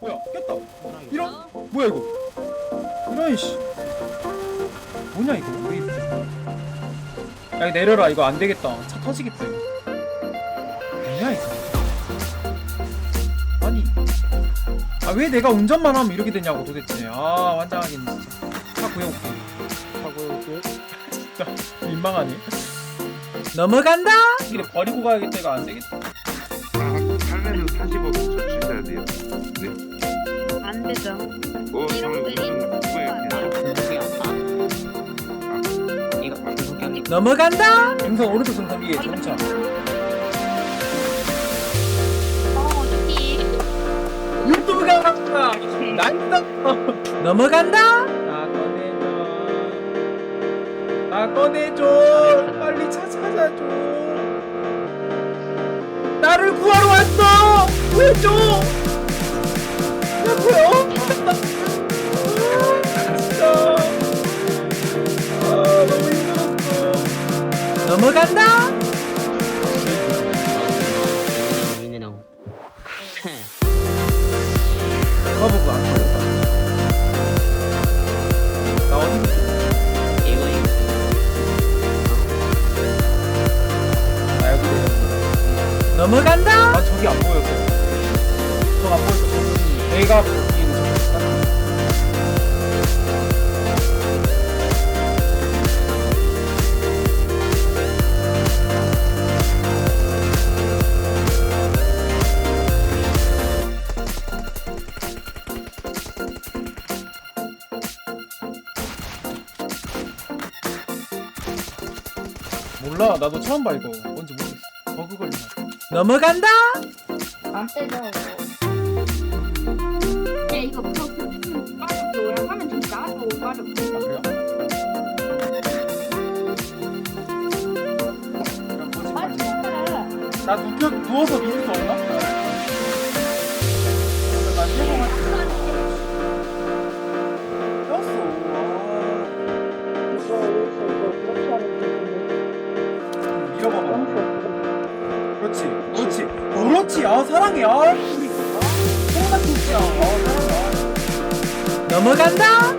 뭐야 깼다. 이런 뭐야 이거? 이런 씨. 뭐냐 이거? 우리 야 이거 내려라. 이거 안 되겠다. 차 터지겠다 이거 뭐냐 이거? 아니. 아 왜 내가 운전만 하면 이렇게 되냐고 도대체. 아 환장하겠네 진짜. 차 구해올게. 하고 진짜 민망하네. 넘어간다! 이래 버리고 가야겠다. 이거 안 되겠다. 할래는 40억 저 주셔야 돼요. 안 되죠. 어, 저는 무슨 누구예요? 이거 방송이 아니 넘어간다! 행성 오른쪽 자동차 어, 어떡해. 유튜브가 나왔다 난다 넘어간다! 나 꺼내줘. 나 꺼내줘. 빨리 차 찾아줘 나를 구하러 왔어. 구해줘? 나 구해 진짜. 아 너무 힘들었어. 넘어간다 넘어간다. 아 저기 안 보였어. 저안 보였어. 저기 내가 보기에는 저기. 몰라 나도 처음 봐 이거 뭔지 넘어간다 안 되죠. 야, 이거 더 빠져줘. 하면 좀 나도 빠져. 아 그래요? 거짓말 나 눕혀, 누워서 미룰 수 없나? 그렇지 아 사랑해 아 우리 손만 좋지 아 사랑해 아. 넘어간다.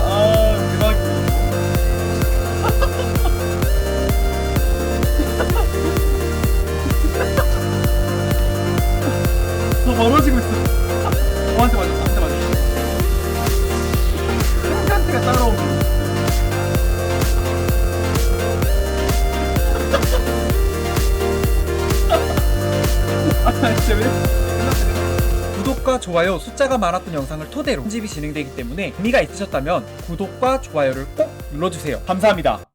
아 멀어지고 있어 구독과 좋아요 숫자가 많았던 영상을 토대로 편집이 진행되기 때문에 의미가 있으셨다면 구독과 좋아요를 꼭 눌러주세요. 감사합니다